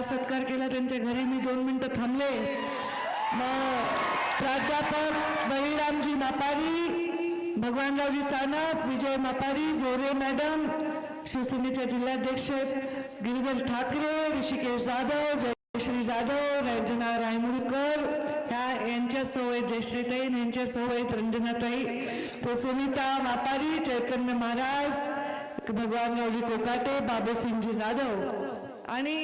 काय सत्कार केला त्यांच्या घरी? मी दोन मिनटं थांबले. मग प्राध्यापक बळीरामजी मापारी भगवानरावजी सानप विजय मापारी जोरे मॅडम शिवसेनेचे जिल्हाध्यक्ष गिरीधर ठाकरे ऋषिकेश जाधव जयश्री जाधव रंजना रायमुरकर ह्या यांच्या सोबत जयश्रीताई यांच्या सोबत रंजनाताई तो सुनीता मापारी चैतन्य महाराज भगवानरावजी कोकाटे बाबूसिंगजी जाधव. आणि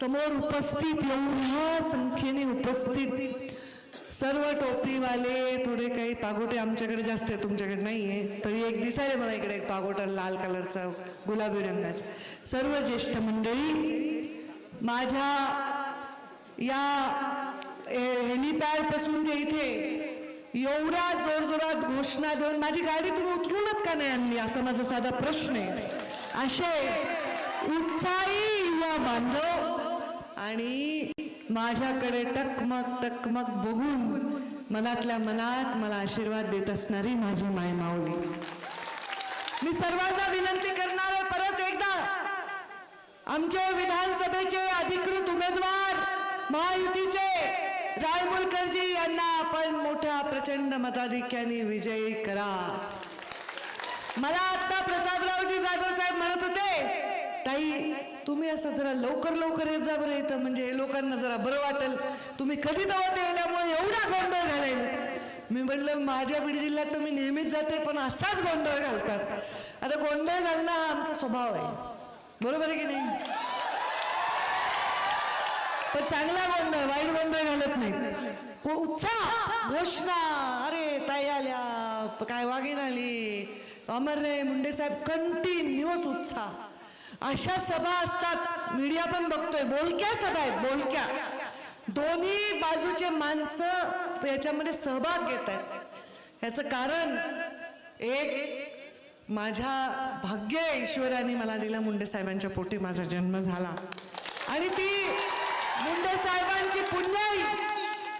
समोर उपस्थित एवढ्या संख्येने उपस्थित सर्व टोपीवाले थोडे काही पागोटे आमच्याकडे जास्त आहे तुमच्याकडे नाही आहे तरी एक दिसायला मला इकडे एक पागोटा लाल कलरचा गुलाबी रंगाचा. सर्व ज्येष्ठ मंडळी माझ्या या हेलिपॅडपासून ते इथे एवढ्या जोरजोरात घोषणा देऊन माझी गाडी तुम्ही उचलूनच का नाही आणली? असा माझा साधा प्रश्न आहे. असे उत्साही युवा बांधव आणि माझ्याकडे टकमक टकमक बघून मनातल्या मनात मला आशीर्वाद देत असणारी माझी माय माऊली. मी सर्वांना विनंती करणार आहे परत एकदा आमचे विधानसभेचे अधिकृत उमेदवार महायुतीचे रायमुलकरजी यांना आपण मोठ्या प्रचंड मताधिक्याने विजयी करा. मला आता प्रतापरावजी जाधव साहेब म्हणत होते ताई तुम्ही असं जरा लवकर लवकर येत जा बरं येतं म्हणजे लोकांना जरा बरं वाटेल. तुम्ही कधी दवा देण्यामुळे एवढा गोंधळ घालेल मी म्हटलं माझ्या बीड जिल्ह्यात तर मी नेहमीच जाते पण असाच गोंधळ घालतात. आता गोंधळ घालणं हा आमचा स्वभाव आहे. बरोबर आहे की नाही? पण चांगला गोंधळ वाईट गोंधळ घालत नाही. उत्साह घोषणा. अरे ताई आल्या काय वागीन आली. अमर रे मुंडे साहेब कंटिन्युअस उत्साह. अशा सभा असतात. मीडिया पण बघतोय. बोलक्या सभा आहेत बोलक्या. दोन्ही बाजूचे माणसं याच्यामध्ये सहभाग घेत आहेत. याचं कारण एक माझ्या भाग्य ईश्वराने मला दिलं मुंडे साहेबांच्या पोटी माझा जन्म झाला. आणि ती मुंडे साहेबांची पुण्याई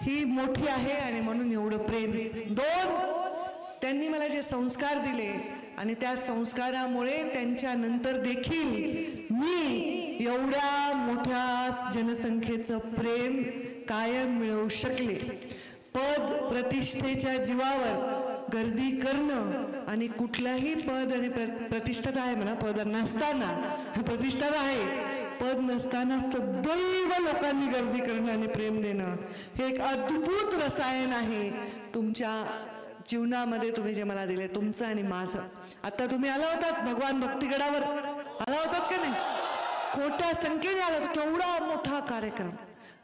ही मोठी आहे आणि म्हणून एवढं प्रेम. दोन त्यांनी मला जे संस्कार दिले आणि त्या संस्कारामुळे त्यांच्या नंतर देखील मी एवढ्या मोठ्या जनसंख्येचं प्रेम कायम मिळवू शकले. पद प्रतिष्ठेच्या जीवावर गर्दी करणं आणि कुठलाही पद आणि प्रतिष्ठा आहे म्हणा पद नसताना प्रतिष्ठा आहे. पद नसताना सदैव लोकांनी गर्दी करणं आणि प्रेम देणं हे एक अद्भुत रसायन आहे. तुमच्या जीवनामध्ये तुम्ही जे मला दिले तुमचं आणि माझं. आता तुम्ही आला होतात भगवान भक्तिगडावर. आला होतात का नाही? खोट्या संख्येने आला केवढा मोठा कार्यक्रम.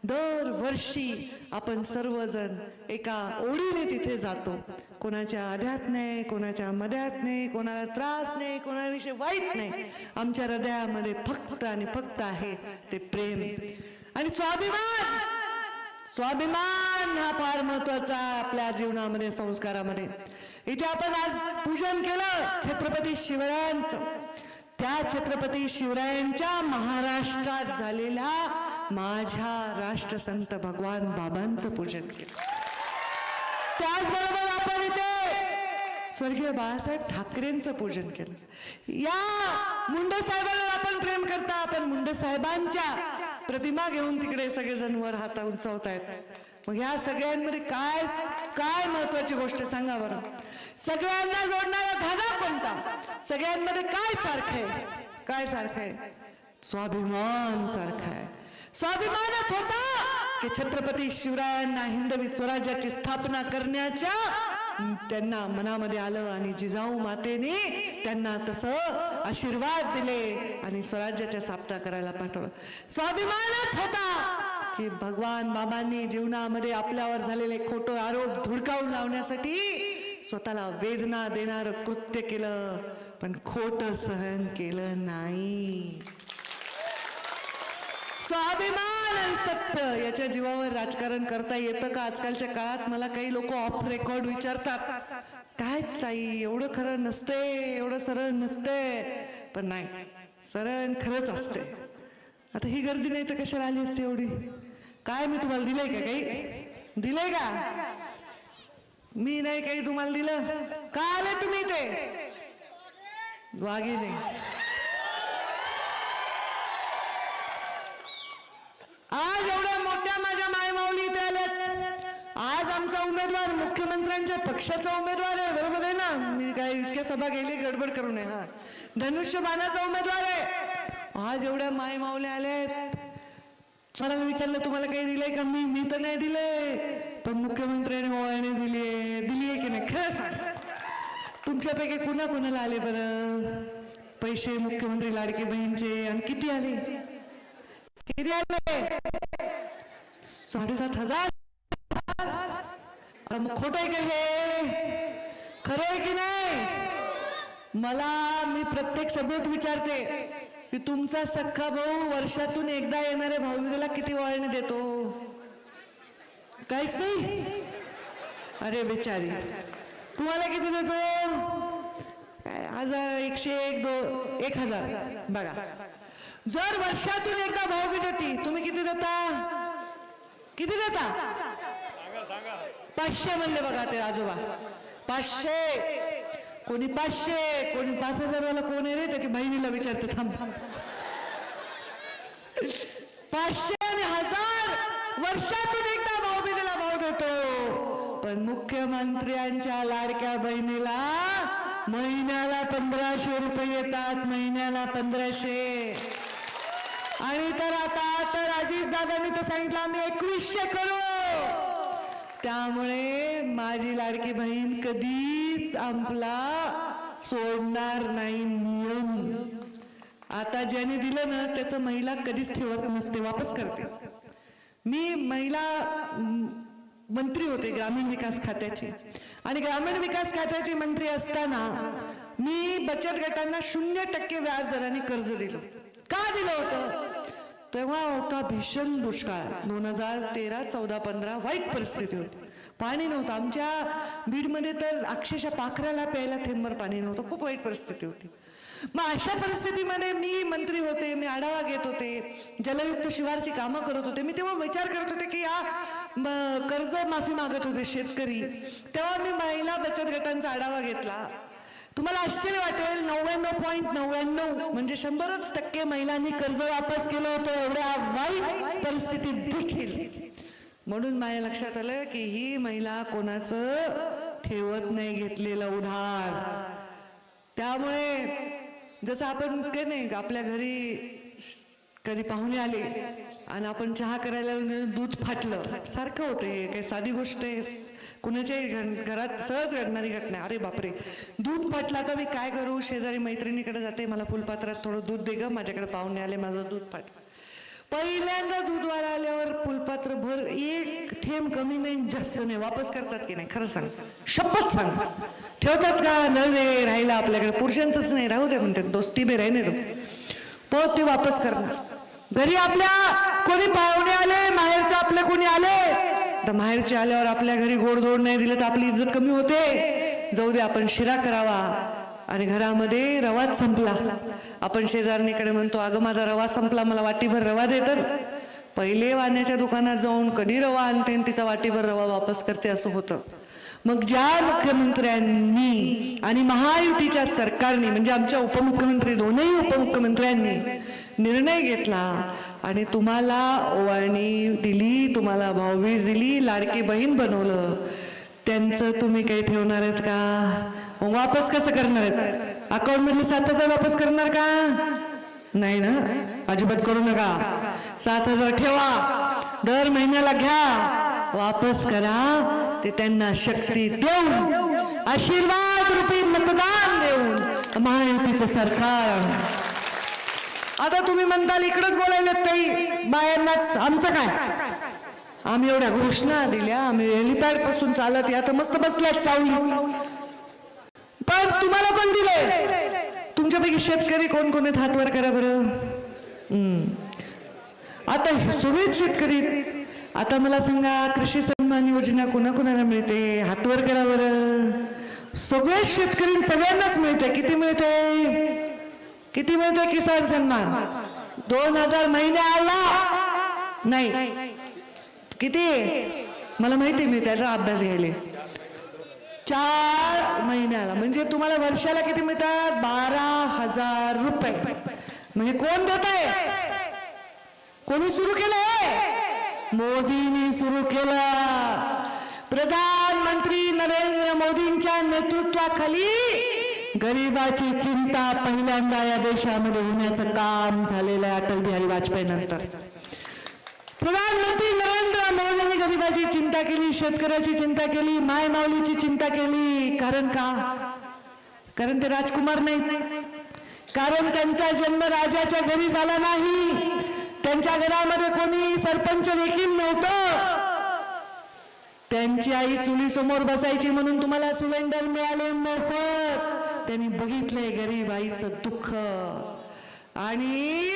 दरवर्षी आपण सर्वजण एका ओढीने तिथे जातो. कोणाच्या आध्यात नाही कोणाच्या मध्यात नाही कोणाला त्रास नाही कोणाविषयी वाईट नाही. आमच्या हृदयामध्ये फक्त आणि फक्त आहे ते प्रेम. आणि स्वाभिमान! स्वाभिमान हा फार महत्त्वाचा आपल्या जीवनामध्ये संस्कारामध्ये. इथे आपण आज पूजन केलं छत्रपती शिवरायांचं. त्या छत्रपती शिवरायांच्या महाराष्ट्रात झालेल्या माझ्या राष्ट्रसंत भगवान बाबांचं पूजन केलं. त्याचबरोबर आपण इथे स्वर्गीय बाळासाहेब ठाकरेंचं पूजन केलं. या मुंडे साहेबांना आपण प्रेम करता आपण मुंडे साहेबांच्या प्रतिमा घेऊन तिकडे सगळेजण वर हाता उंचवतायत मग या सगळ्यांमध्ये काय काय महत्वाची गोष्ट सांगा बरं. सगळ्यांना जोडणारा धागा कोणता? सगळ्यांमध्ये काय सारखं आहे? काय सारखं आहे? स्वाभिमान सारखा आहे. स्वाभिमानच होता की छत्रपती शिवरायांना हिंदवी स्वराज्याची स्थापना करण्याच्या त्यांना मनामध्ये आलं आणि जिजाऊ मातेने त्यांना तसं आशीर्वाद दिले आणि स्वराज्याच्या स्थापना करायला पाठवलं. स्वाभिमानच होता की भगवान बाबांनी जीवनामध्ये आपल्यावर झालेले खोटं आरोप धुडकावून लावण्यासाठी स्वतःला वेदना देणारं कृत्य केलं पण खोटं सहन केलं नाही. स्वाभिमान सत्य. याच्या जीवावर राजकारण करता येतं का? आजकालच्या काळात मला काही लोक ऑफ रेकॉर्ड विचारतात. काय ताई एवढं खरं नसते एवढं सरळ नसते पण नाही सरळ खरंच असते आता ही गर्दी नाही तर कशाला आली असते एवढी? काय मी तुम्हाला दिलंय का काही? दिलंय का? मी नाही काही तुम्हाला दिलं. का आले तुम्ही ते वाघिने आज एवढ्या मोठ्या माझ्या मायमाऊली इथे आल्यात. आज आमचा उमेदवार मुख्यमंत्र्यांच्या पक्षाचा उमेदवार आहे. बरोबर आहे ना? मी काय इतक्या सभा गेली गडबड करू नये. हा. धनुष्यबाणाचा उमेदवार आहे. आज एवढ्या माय माऊल्या आल्यात. मला मी विचारलं तुम्हाला काही दिलंय का? मी मी तर नाही दिलंय. पण मुख्यमंत्र्यांनी ओळाने दिलीये दिलीये की नाही? खरं सांग. तुमच्यापैकी कुणा कुणाला आले बरं? पैसे मुख्यमंत्री लाडके बहीणचे आणि किती आले? किती आले? साडेसात हजार. मग खोट आहे का हे? खरं आहे की नाही? मला मी प्रत्येक सभेत विचारते की तुमचा सख्खा भाऊ वर्षातून एकदा येणाऱ्या भाऊबीजेला किती वळणी देतो? काहीच नाही? अरे बिचारी तुम्हाला किती देतो? हजार एकशे एक दो एक हजार. बघा. जर वर्षातून एकदा भाऊबीज येते तुम्ही किती देता? किती देता? पाचशे म्हणले बघा ते आजोबा. पाचशे. कोणी पाचशे कोणी पाच हजाराला कोण आहे रे? त्याची बहिणीला विचारते थांब थांब. पाचशे आणि हजार. वर्षातून एकदा भाऊबीजेला भाव देतो पण मुख्यमंत्र्यांच्या लाडक्या बहिणीला महिन्याला पंधराशे रुपये येतात महिन्याला पंधराशे. आणि तर आता तर अजित दादांनी तर सांगितलं आम्ही एकवीसशे करू त्यामुळे माझी लाडकी बहीण कधीच आपला सोडणार नाही नियम. आता ज्याने दिलं ना त्याचं महिला कधीच ठेवत नसते वापस करते. मी महिला मंत्री होते ग्रामीण विकास खात्याची. आणि ग्रामीण विकास खात्याचे मंत्री असताना मी बचत गटांना शून्य टक्के व्याज दराने कर्ज दिलं. का दिलं होतं? तेव्हा होता भीषण दुष्काळ. दोन हजार तेरा चौदा पंधरा वाईट परिस्थिती होती. पाणी नव्हतं. आमच्या बीडमध्ये तर अक्षरशः पाखराला प्यायला थेंबर पाणी नव्हतं. खूप वाईट परिस्थिती होती. मग अशा परिस्थितीमध्ये मी मंत्री होते मी आढावा घेत होते जलयुक्त शिवारची कामं करत होते. मी तेव्हा विचार करत होते की या कर्ज माफी मागत होते शेतकरी. तेव्हा मी महिला बचत गटांचा आढावा घेतला. तुम्हाला आश्चर्य वाटेल नव्याण्णव पॉईंट नव्याण्णव म्हणजे शंभरच टक्के महिलांनी कर्ज वापस केलं होतं एवढ्या वाईट परिस्थितीत देखील. म्हणून माझ्या लक्षात आलं की ही महिला कोणाचं ठेवत नाही घेतलेलं उधार. त्यामुळे जसं आपण काही नाही आपल्या घरी कधी पाहुणे आले आणि आपण चहा करायला दूध फाटलं सारखं होतं हे काही साधी गोष्ट आहे. कुणाच्याही घरात सहज घडणारी घटना. अरे बापरे. दूध फाटलं तर मी काय करू? शेजारी मैत्रिणीकडे जाते. मला फुलपात्रात थोडं दूध दे ग. माझ्याकडे पाहुणे आले. माझं दूध फाटलं पहिल्यांदा दूधवाला आल्यावर फुलपात्र भर एक थेंब कमी नाही जास्त नाही. वापस करतात की नाही? खरं सांग. शपथ सांग. ठेवतात का? न दे राहिला आपल्याकडे. पुरुषांचंच नाही. राहू दे म्हणते दोस्ती बे राही पण ते वापस करणार. घरी आपल्या कोणी पाहुणे आले? माहेरचं आपले कोणी आले? तर माहेरच्या आल्यावर आपल्या घरी गोडधोड नाही दिलं तर आपली इज्जत कमी होते. जाऊ दे आपण शिरा करावा. आणि घरामध्ये रवाच संपला. आपण शेजारणीकडे म्हणतो अगं माझा रवा संपला मला वाटीभर रवा दे तर. पहिले वाण्याच्या दुकानात जाऊन कधी रवा आणते आणि तिचा वाटीभर रवा वापस करते असं होतं. मग ज्या मुख्यमंत्र्यांनी आणि महायुतीच्या सरकारने म्हणजे आमच्या उपमुख्यमंत्री दोनही उपमुख्यमंत्र्यांनी निर्णय घेतला आणि तुम्हाला ओवाळणी दिली तुम्हाला भाऊबीज दिली लाडकी बहीण बनवलं. त्यांचं तुम्ही काही ठेवणार आहेत का? मग वापस कसं करणार आहेत? अकाउंट मधले सात हजार वापस करणार का? नाही ना? अजिबात करू नका. सात हजार ठेवा. दर महिन्याला घ्या. वापस करा. ते त्यांना शक्ती देऊन आशीर्वाद रूपी मतदान देऊन महायुतीचं सरकार. आता तुम्ही म्हणताल इकडंच बोलायला ताई. बायांनाच आमचं काय? आम्ही एवढ्या घोषणा दिल्या आम्ही हेलिपॅडपासून चालत या तर मस्त बसल्यात सावली. पण तुम्हाला पण दिले तुमच्यापैकी शेतकरी कोण कोण आहेत? हातवर करा बरं. आता हे शेतकरी आता मला सांगा कृषी सन्मान योजना कोणाकोणाला मिळते? हातवर करा बरं. सगळेच शेतकरी सगळ्यांनाच मिळते किती मिळते किती मिळते किसान सन्मान? दोन हजार महिने आला. नाही. किती? मला माहिती मी त्याचा अभ्यास घ्यायला. चार महिन्याला म्हणजे तुम्हाला वर्षाला किती मिळतात? बारा हजार रुपये. म्हणजे कोण देत आहे? कोणी सुरू केलंय मोदींनी सुरू केलं. प्रधानमंत्री नरेंद्र मोदींच्या नेतृत्वाखाली गरिबाची चिंता पहिल्यांदा या देशामध्ये होण्याचं काम झालेलं आहे अटल बिहारी वाजपेयी नंतर. प्रधानमंत्री नरेंद्र मोदींनी गरिबाची चिंता केली शेतकऱ्याची चिंता केली माय माऊलीची चिंता केली. कारण का? कारण ते राजकुमार नाहीत. कारण त्यांचा जन्म राजाच्या घरी झाला नाही. त्यांच्या घरामध्ये कोणी सरपंच देखील नव्हतं. त्यांची आई चुली समोर बसायची म्हणून तुम्हाला सिलेंडर मिळाले मोफत. त्यांनी बघितलंय गरीब आईचं दुःख. आणि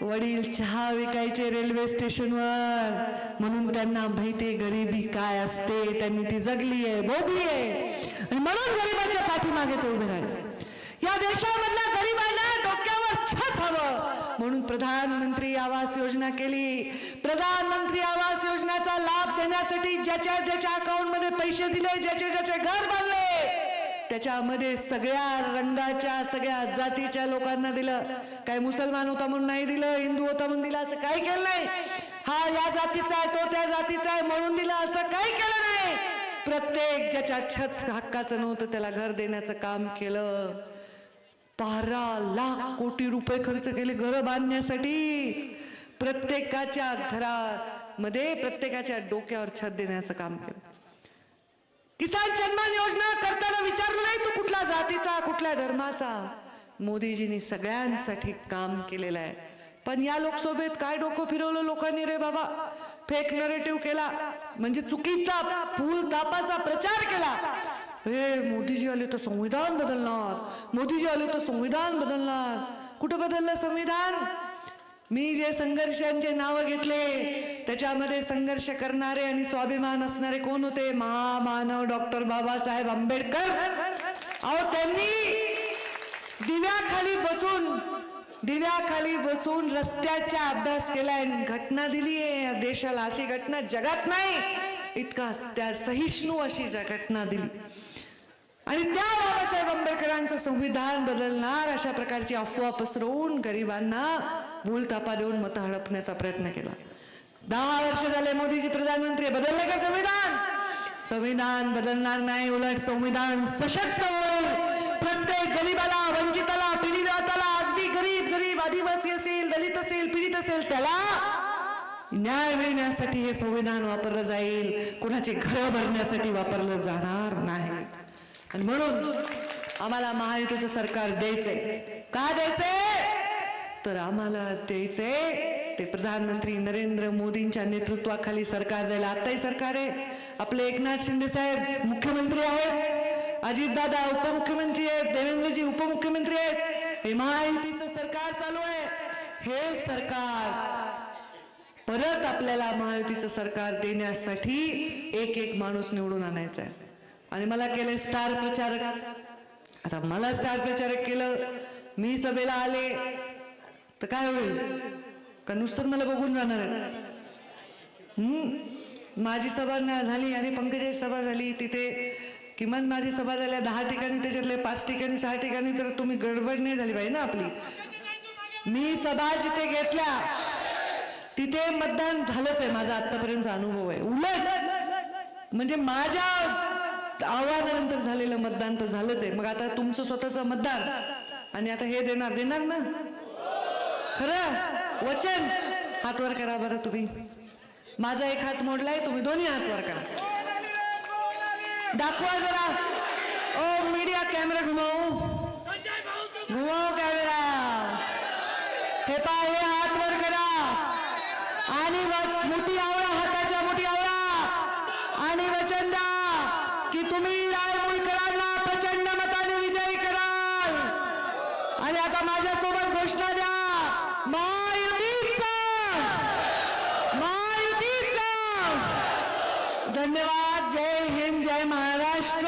वडील चहा विकायचे रेल्वे स्टेशनवर. म्हणून त्यांना माहितीये गरिबी काय असते. त्यांनी ती जगली आहे भोगली आहे आणि म्हणून गरिबाच्या पाठीमागे ते उभे राहिले. या देशामधल्या गरिबांना डोक्यावर छत हवं. म्हणून प्रधानमंत्री आवास योजना केली. प्रधानमंत्री आवास योजनेचा लाभ देण्यासाठी ज्याच्या ज्याच्या अकाउंटमध्ये पैसे दिले ज्याचे ज्याचे घर बांधले त्याच्यामध्ये सगळ्या रंगाच्या सगळ्या जातीच्या लोकांना दिलं. काय मुसलमान होता म्हणून नाही दिलं हिंदू होता म्हणून दिलं असं काही केलं नाही. हा या जातीचा आहे तो त्या जातीचा आहे म्हणून दिलं असं काही केलं नाही. प्रत्येक ज्याच्या छत हक्काचं नव्हतं त्याला घर देण्याचं काम केलं. बारा लाख कोटी रुपये खर्च केले घर बांधण्यासाठी. प्रत्येकाच्या घरामध्ये प्रत्येकाच्या डोक्यावर छत देण्याचं काम केलं. किसान सन्मान योजना करताना विचारलं नाही तू कुठल्या जातीचा कुठल्या धर्माचा? मोदीजींनी सगळ्यांसाठी काम केलेलं आहे. पण या लोकसभेत काय डोकं फिरवलं लोकांनी रे बाबा? फेक नरेटिव्ह केला म्हणजे चुकीचा फुल तापाचा प्रचार केला. हे मोदीजी आले तर संविधान बदलणार. मोदीजी आले तर संविधान बदलणार. कुठं बदललं संविधान? मी जे संघर्षांचे नाव घेतले त्याच्यामध्ये संघर्ष करणारे आणि स्वाभिमान असणारे कोण होते? महामानव डॉक्टर बाबासाहेब आंबेडकर. अहो त्यांनी दिव्याखाली बसून दिव्याखाली बसून रस्त्याचा अभ्यास केलाय घटना दिली आहे. देशाला अशी घटना जगात नाही. इतका त्या सहिष्णू अशी घटना दिली. आणि त्या बाबासाहेब आंबेडकरांचं संविधान बदलणार अशा प्रकारची अफवा पसरवून गरिबांना भूलतापा देऊन मत हडपण्याचा प्रयत्न केला. दहा वर्ष झाले मोदीजी प्रधानमंत्री बदलले का संविधान? संविधान बदलणार नाही उलट संविधान सशक्त होईल. प्रत्येक गरीबाला वंचिताला पीडिताला अगदी गरीब गरीब आदिवासी असेल दलित असेल पीडित असेल त्याला न्याय मिळण्यासाठी हे संविधान वापरलं जाईल. कोणाचे घर भरण्यासाठी वापरलं जाणार नाही. आणि म्हणून आम्हाला महायुतीचं सरकार द्यायचंय. का द्यायचंय? तर आम्हाला द्यायचंय. ते प्रधानमंत्री नरेंद्र मोदींच्या नेतृत्वाखाली सरकार द्यायला आताही सरकार आहे. आपले एकनाथ शिंदे साहेब मुख्यमंत्री आहेत. अजितदादा उपमुख्यमंत्री आहेत. देवेंद्रजी उपमुख्यमंत्री आहेत. हे महायुतीचं सरकार चालू आहे. हे सरकार परत आपल्याला महायुतीचं सरकार देण्यासाठी एक एक माणूस निवडून आणायचा आहे. आणि मला केले स्टार प्रचारक. आता मला स्टार प्रचारक केलं. मी सभेला आले. तर काय होईल? का नुसतं मला बघून जाणार आहे? माझी सभा ना- झाली आणि पंकजाची सभा झाली तिथे किमान माझी सभा झाल्या दहा ठिकाणी त्याच्यातले पाच ठिकाणी सहा ठिकाणी तर तुम्ही गडबड नाही झाली पाहिजे ना आपली? मी सभा जिथे घेतल्या तिथे मतदान झालंच आहे माझा आतापर्यंतचा अनुभव आहे. उलट! म्हणजे माझ्या आव्हानानंतर झालेलं मतदान तर झालंच आहे. मग आता तुमचं स्वतःचं मतदान आणि आता हे देणार देणार ना? खरं? वचन? हात वर करा बरं तुम्ही. माझा एक हात मोडलाय तुम्ही दोन्ही हात वर करा. दाखवा जरा. ओ मीडिया कॅमेरा घुमाऊ. घुमाऊ कॅमेरा. हे पहा हे हात वर करा. आणि मोठी मुठी आवळा हाताच्या मुठी आवळा. आणि वचन द्या की तुम्ही राय मुलकरांना प्रचंड मताने विजयी कराल. आणि आता माझ्यासोबत घोषणा द्या. महायुतीचा महायुतीचा धन्यवाद. जय हिंद जय महाराष्ट्र.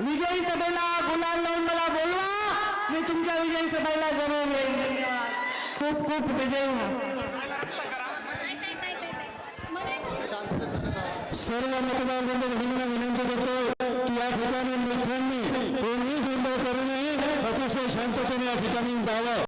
विजयी सभेला गुलाल लावून मला बोलवा. मी तुमच्या विजयी सभेला जरूर येईन. खूप खूप विजय सर्व मतदार बंधूंना विनंती करतो. की या ठिकाणी मोठ्यांनी कोणीही गोंधळ करू नये. अतिशय शांततेने या ठिकाणी जावं.